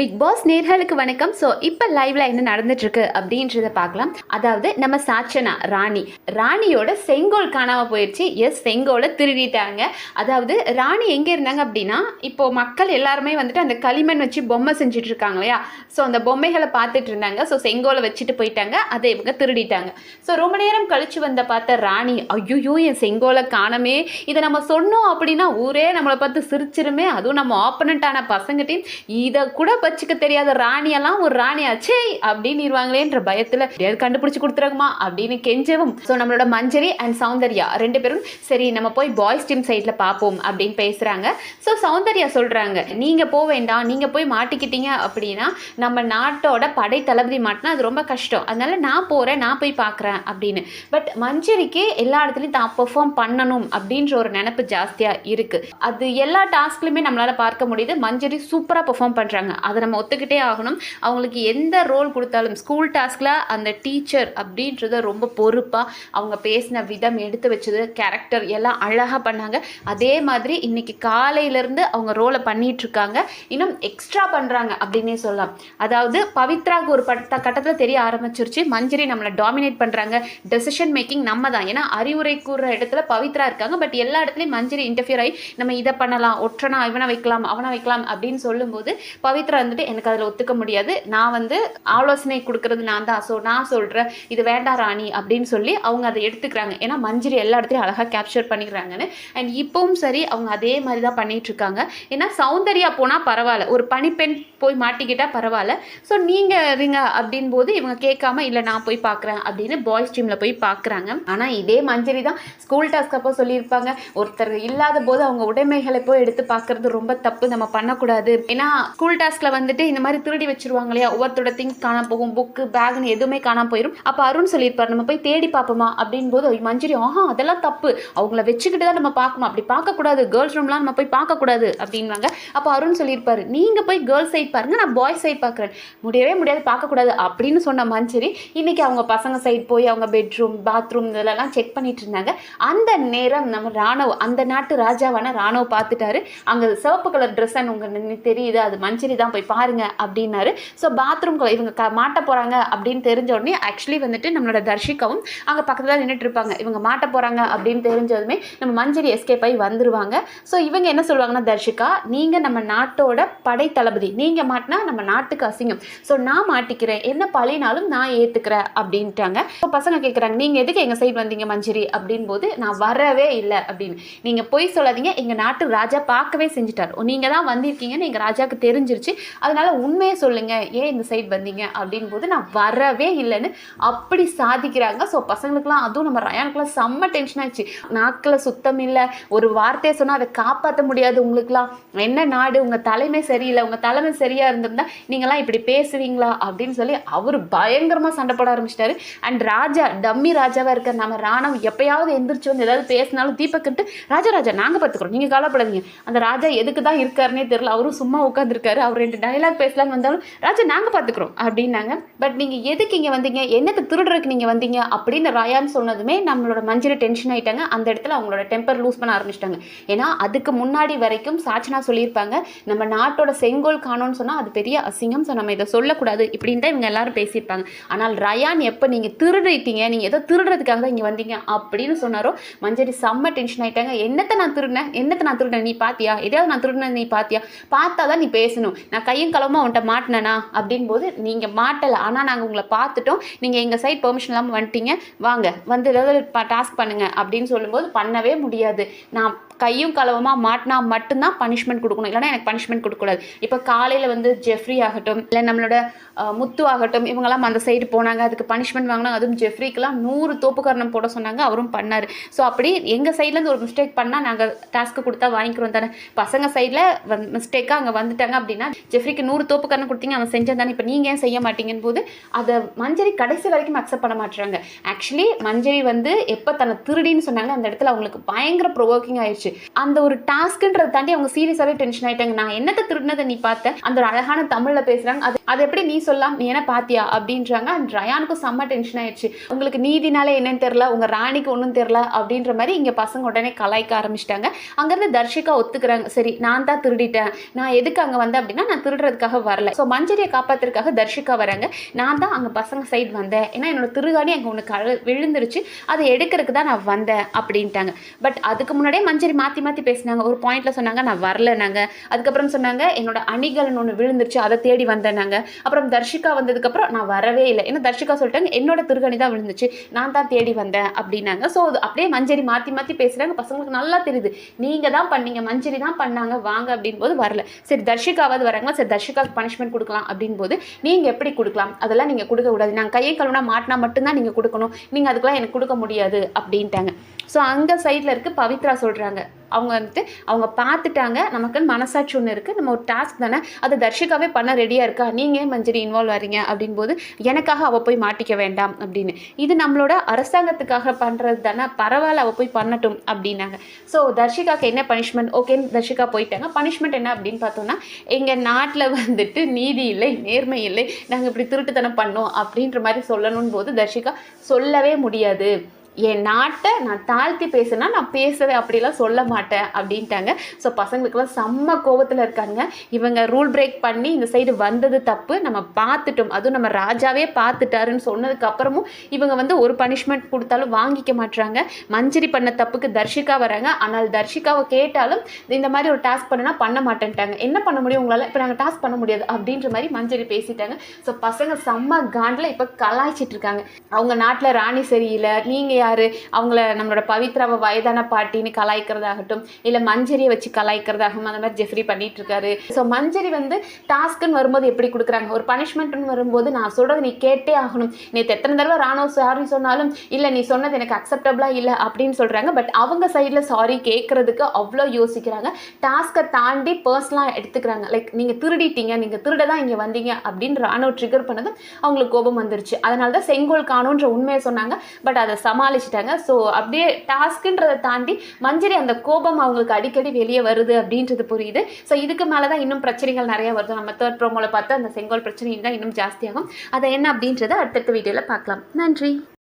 Big pass நேர்களுக்கு வணக்கம். So இப்போ லைவ்ல என்ன நடந்துட்டு இருக்கு அப்படின்றத பார்க்கலாம். அதாவது நம்ம சாச்சனா ராணி. ராணியோட செங்கோல் காணாம போயிடுச்சு எஸ் செங்கோலை திருடிட்டாங்க. அதாவது ராணி எங்கே இருந்தாங்க அப்படின்னா இப்போ மக்கள் எல்லாருமே வந்துட்டு அந்த களிமண் வச்சு பொம்மை செஞ்சுட்டு இருக்காங்க இல்லையா? ஸோ அந்த பொம்மைகளை பார்த்துட்டு இருந்தாங்க ஸோ செங்கோலை வச்சுட்டு போயிட்டாங்க. அதை இவங்க திருடிட்டாங்க. ஸோ ரொம்ப நேரம் கழிச்சு வந்த பார்த்த ராணி ஐயோ என் செங்கோலை காணமே. இதை நம்ம சொன்னோம் அப்படின்னா ஊரே நம்மளை பார்த்து சிரிச்சிருமே. அதுவும் நம்ம ஆப்பனண்ட்டான பசங்கிட்டையும் இதை கூட வச்சுக்க தெரியாத ராணியெல்லாம் ஒரு ராணியாச்சே அப்படின்னு இருவாங்களேன்ற பயத்தில் எப்படியாவது கண்டுபிடிச்சு கொடுத்துருக்குமா அப்படின்னு கெஞ்சவும். ஸோ நம்மளோட மஞ்சரி அண்ட் சௌந்தர்யா ரெண்டு பேரும் சரி நம்ம போய் பாய்ஸ் டீம் சைடில் பார்ப்போம் அப்படின்னு பேசுகிறாங்க ஸோ சௌந்தர்யா சொல்கிறாங்க நீங்கள் போக வேண்டாம் நீங்கள் போய் மாட்டிக்கிட்டீங்க அப்படின்னா நம்ம நாட்டோட படை தளபதி மாட்டினா அது ரொம்ப கஷ்டம். அதனால நான் போகிறேன் நான் போய் பார்க்குறேன் அப்படின்னு. பட் மஞ்சரிக்கு எல்லா இடத்துலையும் தான் பெர்ஃபார்ம் பண்ணணும் அப்படின்ற ஒரு நினப்பு ஜாஸ்தியாக இருக்குது அது எல்லா டாஸ்க்லையுமே நம்மளால் பார்க்க முடியுது. மஞ்சரி சூப்பராக பெர்ஃபார்ம் பண்ணுறாங்க அதை அதை நம்ம ஒத்துக்கிட்டே ஆகணும். அவங்களுக்கு எந்த ரோல் கொடுத்தாலும் ஸ்கூல் டாஸ்கில் அந்த டீச்சர் அப்படின்றத ரொம்ப பொறுப்பாக அவங்க பேசின விதம் எடுத்து வச்சது கேரக்டர் எல்லாம் அழகாக பண்ணாங்க. அதே மாதிரி இன்னைக்கு காலையிலேருந்து அவங்க ரோலை பண்ணிகிட்ருக்காங்க இன்னும் எக்ஸ்ட்ரா பண்ணுறாங்க அப்படின்னே சொல்லலாம். அதாவது பவித்ராவுக்கு ஒரு பட்ட கட்டத்தில் தெரிய ஆரம்பிச்சிருச்சு. மஞ்சரி நம்மளை டாமினேட் பண்ணுறாங்க டெசிஷன் மேக்கிங் நம்ம தான். ஏன்னா அறிவுரை கூறுற இடத்துல பவித்ரா இருக்காங்க. பட் எல்லா இடத்துலையும் மஞ்சரி இன்டர்ஃபியர் ஆகி நம்ம இதை பண்ணலாம் ஒற்றனா இவனை வைக்கலாம் அவனை வைக்கலாம் அப்படின்னு சொல்லும்போது பவித்ரா வந்துட்டு எனக்கு அதில் ஒத்துக்க முடியாது. நான் வந்து ஆலோசனை கொடுக்கறது நான் தான். ஸோ நான் சொல்கிறேன் இது வேண்டாம் ராணி அப்படின்னு சொல்லி அவங்க அதை எடுத்துக்கிறாங்க. ஏன்னா மஞ்சிரி எல்லா இடத்துலையும் அழகாக கேப்சர் பண்ணிக்கிறாங்கன்னு. அண்ட் இப்போவும் சரி அவங்க அதே மாதிரி தான் பண்ணிட்டு இருக்காங்க ஏன்னா சௌந்தர்யா போனால் பரவாயில்ல. ஒரு பனிப்பெண் போய் மாட்டிக்கிட்டால் பரவாயில்ல. ஸோ நீங்கள் இருங்க அப்படின் போது இவங்க கேட்காம இல்லை நான் போய் பார்க்குறேன் அப்படின்னு பாய்ஸ் டீமில் போய் பார்க்குறாங்க ஆனால் இதே மஞ்சரி தான் ஸ்கூல் டாஸ்க் அப்போ சொல்லியிருப்பாங்க. ஒருத்தர் இல்லாத போது அவங்க உடைமைகளை போய் எடுத்து பார்க்குறது ரொம்ப தப்பு. நம்ம பண்ணக்கூடாது. ஏன்னா ஸ்கூல் டாஸ்கில் வந்துட்டு இந்த மாதிரி திருடி வச்சிருவாங்க இல்லையா? ஒவ்வொருத்தோட திங்ஸ் காணாம போகும். புக்கு பேக்னு எதுவுமே காணாம போயிடும் அப்போ அருண் சொல்லியிருப்பார் நம்ம போய் தேடி பார்ப்போமா? அப்படின் போது மஞ்சரி ஆஹா அதெல்லாம் தப்பு. அவங்கள வச்சுக்கிட்டு தான் நம்ம பார்க்கணும். அப்படி பார்க்கக்கூடாது. கேர்ள்ஸ் ரூம்லாம் நம்ம போய் பார்க்கக்கூடாது. அப்படின்வாங்க. அப்போ அருண் சொல்லியிருப்பாரு நீங்கள் போய் கேர்ள்ஸ் சைட் பாருங்க. நான் பாய்ஸ் சைட் பார்க்குறேன். முடியவே முடியாது. பார்க்கக்கூடாது. அப்படின்னு சொன்ன மஞ்சரி இன்னைக்கு அவங்க பசங்க சைட் போய் அவங்க பெட்ரூம் பாத்ரூம் இதெல்லாம் செக் பண்ணிட்டு இருந்தாங்க. அந்த நேரம் நம்ம ராணுவ அந்த நாட்டு ராஜாவான ராணுவ பார்த்துட்டாரு. அங்கே சிவப்பு கலர் ட்ரெஸ் உங்களுக்கு தெரியுது. அது மஞ்சரி தான் போய் பாருங்க அப்படின்னாரு. ஸோ பாத்ரூம்குள்ள இவங்க க மாட்ட போகிறாங்க அப்படின்னு தெரிஞ்ச உடனே ஆக்சுவலி வந்துட்டு நம்மளோட தர்ஷிகாவும் அங்கே பக்கத்தில் நின்றுட்டு இருப்பாங்க இவங்க மாட்ட போகிறாங்க அப்படின்னு தெரிஞ்சதுமே நம்ம மஞ்சரி எஸ்கேப் ஆகி வந்துருவாங்க. ஸோ இவங்க என்ன சொல்லுவாங்கன்னா தர்ஷிகா நீங்கள் நம்ம நாட்டோட படை தளபதி நீங்கள் மாட்டினா நம்ம நாட்டுக்கு அசிங்கம். ஸோ நான் மாட்டிக்கிறேன். என்ன பழினாலும் நான் ஏற்றுக்கிறேன் அப்படின்ட்டாங்க. ஸோ பசங்க கேட்குறாங்க நீங்கள் எதுக்கு எங்கள் சைடு வந்தீங்க மஞ்சரி? அப்படின் போது நான் வரவே இல்லை அப்படின்னு. நீங்கள் பொய் சொல்லாதீங்க. எங்கள் நாட்டு ராஜா பார்க்கவே செஞ்சுட்டார். நீங்கள் தான் வந்திருக்கீங்கன்னு எங்கள் ராஜாவுக்கு தெரிஞ்சிருச்சு. அதனால உண்மையை சொல்லுங்க ஏன் இந்த சைடு வந்தீங்க அப்படின் போது நான் வரவே இல்லைன்னு அப்படி சாதிக்கிறாங்க. ஸோ பசங்களுக்குலாம் அதுவும் நம்ம ரயானுக்குலாம் செம்ம டென்ஷன் ஆச்சு நாக்கில் சுத்தம் இல்லை. ஒரு வார்த்தையை சொன்னால் அதை காப்பாற்ற முடியாது உங்களுக்குலாம் என்ன நாடு? உங்கள் தலைமை சரியில்லை. உங்கள் தலைமை சரியாக இருந்திருந்தா நீங்களாம் இப்படி பேசுவீங்களா அப்படின்னு சொல்லி அவர் பயங்கரமாக சண்டை போட ஆரம்பிச்சிட்டாரு. அண்ட் ராஜா டம்மி ராஜாவாக இருக்க நம்ம ராணவ் எப்பயாவது எந்திரிச்சு வந்து ஏதாவது பேசினாலும் தீபக்கிட்டு ராஜா ராஜா நாங்கள் பார்த்துக்குறோம். நீங்கள் கவலைப்படாதீங்க. அந்த ராஜா எதுக்கு தான் இருக்காருனே தெரியல. அவரும் சும்மா உட்காந்துருக்காரு அவர் ரெண்டு டைலாக் பேசலான்னு வந்தாலும் ராஜா நாங்கள் பார்த்துக்குறோம் அப்படின்னாங்க. பட் நீங்கள் எதுக்கு இங்கே வந்தீங்க? என்னத்தை திருடுறதுக்கு நீங்கள் வந்தீங்க? அப்படின்னு ராயான்னு சொன்னதுமே நம்மளோட மஞ்சள் டென்ஷன் ஆயிட்டாங்க. அந்த இடத்துல அவங்களோட டெம்பர் லூஸ் பண்ண ஆரம்பிச்சிட்டாங்க. ஏன்னா அதுக்கு முன்னாடி வரைக்கும் சாச்சனா சொல்லியிருப்பாங்க நம்ம நாட்டோட செங்கோல் காணோன்னு சொன்னால் அது பெரிய அசிங்கம். ஸோ நம்ம இதை சொல்லக்கூடாது இப்படின்னு தான் இவங்க எல்லாரும் பேசியிருப்பாங்க. ஆனால் ரயான் எப்போ நீங்கள் திருடிட்டீங்க? நீங்கள் ஏதோ திருடுறதுக்காக தான் இங்கே வந்தீங்க அப்படின்னு சொன்னாரோ மஞ்சரி செம்ம டென்ஷன் ஆயிட்டாங்க. என்னத்தை நான் திருடினேன்? என்னத்தை நான் திருடினேன்? நீ பாத்தியா? எதையாவது நான் திருடினேன் நீ பாத்தியா? பார்த்தா தான் நீ பேசணும். நான் கையும் களமா அவன்கிட்ட மாட்டினேனா? அப்படின் போது நீங்கள் மாட்டலை. ஆனால் நாங்கள் உங்களை பார்த்துட்டோம். நீங்கள் எங்கள் சைட் பெர்மிஷன் இல்லாமல் வந்துட்டீங்க. வாங்க வந்து ஏதாவது டாஸ்க் பண்ணுங்கள் அப்படின்னு சொல்லும்போது பண்ணவே முடியாது. நான் கையும் களவமாக மாட்டினா மட்டும்தான் பனிஷ்மெண்ட் கொடுக்கணும். இல்லைன்னா எனக்கு பனிஷ்மெண்ட் கொடுக்கக்கூடாது இப்போ காலையில் வந்து ஜெஃப்ரி ஆகட்டும் இல்லை நம்மளோட முத்து ஆகட்டும் இவங்கெல்லாம் அந்த சைடு போனாங்க. அதுக்கு பனிஷ்மெண்ட் வாங்கினா அதுவும் ஜெஃப்ரிக்கெலாம் நூறு தோப்புக்கரணம் போட சொன்னாங்க. அவரும் பண்ணார். ஸோ அப்படி எங்கள் சைட்லேருந்து ஒரு மிஸ்டேக் பண்ணால் நாங்கள் டாஸ்க்கு கொடுத்தா வாங்கிக்கிறோம் தானே. பசங்க சைடில் மிஸ்டேக்காக அங்கே வந்துட்டாங்க அப்படின்னா ஜெஃப்ரிக்கு நூறு தோப்புக்கரணம் கொடுத்தீங்க அவன் செஞ்சது தானே இப்போ நீங்கள் ஏன் செய்ய மாட்டீங்கன்னு போது அதை மஞ்சரி கடைசி வரைக்கும் அக்செப்ட் பண்ண மாட்டுறாங்க ஆக்சுவலி மஞ்சரி வந்து எப்போ தன்னை திருடின்னு சொன்னாங்க அந்த இடத்துல அவங்களுக்கு பயங்கர ப்ரொவோக்கிங் ஆயிடுச்சு. அந்த ஒரு டாஸ்க்குன்றதை தாண்டி அவங்க சீரியஸாகவே டென்ஷன் ஆயிட்டாங்க. நான் என்னத்தை திருடினதை நீ பார்த்த? அந்த ஒரு அழகான தமிழில் பேசுகிறாங்க அது அது எப்படி நீ சொல்லலாம் நீ என்ன பார்த்தியா அப்படின்றாங்க. அண்ட் ரயானுக்கும் செம்ம டென்ஷன் ஆயிடுச்சு. உங்களுக்கு நீதினாலே என்னன்னு தெரில உங்கள் ராணிக்கு ஒன்றும் தெரில அப்படின்ற மாதிரி இங்கே பசங்க உடனே கலாய்க்க ஆரம்பிச்சிட்டாங்க. அங்கேருந்து தர்ஷிகா ஒத்துக்கிறாங்க. சரி நான் தான் திருடிட்டேன். நான் எதுக்கு அங்கே வந்தேன் அப்படின்னா நான் திருடுறதுக்காக வரல. ஸோ மஞ்சரியை காப்பாத்துறதுக்காக தர்ஷிகா வராங்க. நான் தான் அங்கே பசங்க சைடு வந்தேன். ஏன்னா என்னோட திருகாணி அங்கே ஒன்று கழு விழுந்துருச்சு. அதை எடுக்கிறதுக்கு தான் நான் வந்தேன் அப்படின்ட்டாங்க. பட் அதுக்கு முன்னாடியே மஞ்சரி மாற்றி மாற்றி பேசினாங்க. ஒரு பாயிண்ட்ல சொன்னாங்க நான் வரல அதுக்கப்புறம் சொன்னாங்க என்னோட அணிகலன் ஒன்று விழுந்துருச்சு. அதை தேடி வந்தேனாங்க அப்புறம் தர்ஷிகா வந்ததுக்கப்புறம் நான் வரவே இல்லை. ஏன்னா தர்ஷிகா சொல்லிட்டாங்க என்னோட திருகணி தான் விழுந்துச்சு. நான் தான் தேடி வந்தேன். அப்படின்னாங்க. ஸோ அப்படியே மஞ்சரி மாற்றி மாற்றி பேசுகிறாங்க பசங்களுக்கு நல்லா தெரியுது. நீங்கள் தான் பண்ணீங்க. மஞ்சரி தான் பண்ணாங்க. வாங்க அப்படின் போது வரல. சரி தர்ஷிகாவது வராங்க சரி தர்ஷிகாவுக்கு பனிஷ்மெண்ட் கொடுக்கலாம் அப்படின் போது நீங்கள் எப்படி கொடுக்கலாம்? அதெல்லாம் நீங்கள் கொடுக்கக்கூடாது நாங்கள் கையை கழுவுனா மாட்டினா மட்டும்தான் நீங்கள் கொடுக்கணும். நீங்கள் அதுக்கெல்லாம் எனக்கு கொடுக்க முடியாது அப்படின்ட்டாங்க. ஸோ அங்கே சைடில் இருக்கு பவித்ரா சொல்கிறாங்க அவங்க வந்துட்டு அவங்க பார்த்துட்டாங்க. நமக்குன்னு மனசாட்சி ஒன்று இருக்குது நம்ம ஒரு டாஸ்க் தானே. அதை தர்ஷிகாவே பண்ண ரெடியாக இருக்கா? நீங்கள் ஏன் மஞ்சரி இன்வால்வ் ஆகிறீங்க அப்படின்போது எனக்காக அவள் போய் மாட்டிக்க வேண்டாம் அப்படின்னு. இது நம்மளோட அரசாங்கத்துக்காக பண்ணுறது தானே. பரவாயில்ல அவள் போய் பண்ணட்டும் அப்படின்னாங்க. ஸோ தர்ஷிகாவுக்கு என்ன பனிஷ்மெண்ட் ஓகேன்னு தர்ஷிகா போயிட்டாங்க. பனிஷ்மெண்ட் என்ன அப்படின்னு பார்த்தோம்னா எங்கள் நாட்டில் வந்துட்டு நீதி இல்லை நேர்மை இல்லை. நாங்கள் இப்படி திருட்டுத்தனம் பண்ணோம் அப்படின்ற மாதிரி சொல்லணும் போது தர்ஷிகா சொல்லவே முடியாது. என் நாட்டை நான் தாழ்த்தி பேசுனா நான் பேசவே அப்படிலாம் சொல்ல மாட்டேன் அப்படின்ட்டாங்க. ஸோ பசங்களுக்கெல்லாம் செம்ம கோவத்தில் இருக்காங்க. இவங்க ரூல் பிரேக் பண்ணி இந்த சைடு வந்தது தப்பு. நம்ம பார்த்துட்டோம். அதுவும் நம்ம ராஜாவே பார்த்துட்டாருன்னு சொன்னதுக்கப்புறமும் இவங்க வந்து ஒரு பனிஷ்மெண்ட் கொடுத்தாலும் வாங்கிக்க மாட்டுறாங்க மஞ்சரி பண்ண தப்புக்கு தர்ஷிகா வராங்க. ஆனால் தர்ஷிகாவை கேட்டாலும் இந்த மாதிரி ஒரு டாஸ்க் பண்ணனா பண்ண மாட்டேன்ட்டாங்க. என்ன பண்ண முடியும் உங்களால்? இப்போ நாங்கள் டாஸ்க் பண்ண முடியாது அப்படின்ற மாதிரி மஞ்சரி பேசிட்டாங்க. ஸோ பசங்க செம்ம காண்டில் இப்போ கலாய்ச்சிட்டு இருக்காங்க. அவங்க நாட்டில் ராணி சரியில்லை. நீங்கள் யாரு அவங்கள நம்மளோட பவித்ராவை வயதான பாட்டின்னு கலாய்க்கிறதாகட்டும் இல்லை மஞ்சரியை வச்சு கலாய்க்கிறதாகட்டும் அந்த மாதிரி ஜெஃப்ரி பண்ணிட்டு இருக்காரு ஸோ மஞ்சரி வந்து டாஸ்க்குன்னு வரும்போது எப்படி கொடுக்குறாங்க? ஒரு பனிஷ்மெண்ட்னு வரும்போது நான் சொல்கிறது நீ கேட்டே ஆகணும். நேற்று எத்தனை தடவை ராணோ சாரி சொன்னாலும் இல்லை நீ சொன்னது எனக்கு அக்செப்டபிளா இல்லை அப்படின்னு சொல்கிறாங்க பட் அவங்க சைடில் சாரி கேட்குறதுக்கு அவ்வளோ யோசிக்கிறாங்க. டாஸ்க்கை தாண்டி பர்சனலாக எடுத்துக்கிறாங்க. லைக் நீங்கள் திருடிட்டீங்க நீங்கள் திருட தான் இங்கே வந்தீங்க அப்படின்னு ராணுவ ட்ரிகர் பண்ணதும் அவங்களுக்கு கோபம் வந்துருச்சு. அதனால தான் செங்கோல் காணுன்ற உண்மையை சொன்னாங்க. பட் அதை சமாளிச்சிட்டாங்க. ஸோ அப்படியே டாஸ்க்குன்றதை தாண்டி மஞ்சரி அந்த கோபம் அவங்களுக்கு அடிக்கடி வெளியே வருது அப்படின்றது புரியுது. ஸோ இதுக்கு மேலே தான் இன்னும் பிரச்சனைகள் நிறைய வருது. நம்ம தேர்ட் ப்ரோமோவில் பார்த்து அந்த செங்கோல் பிரச்சனை தான் இன்னும் ஜாஸ்தியாகும். அதை என்ன அப்படின்றத அடுத்தடுத்த வீடியோவில் பார்க்கலாம். நன்றி.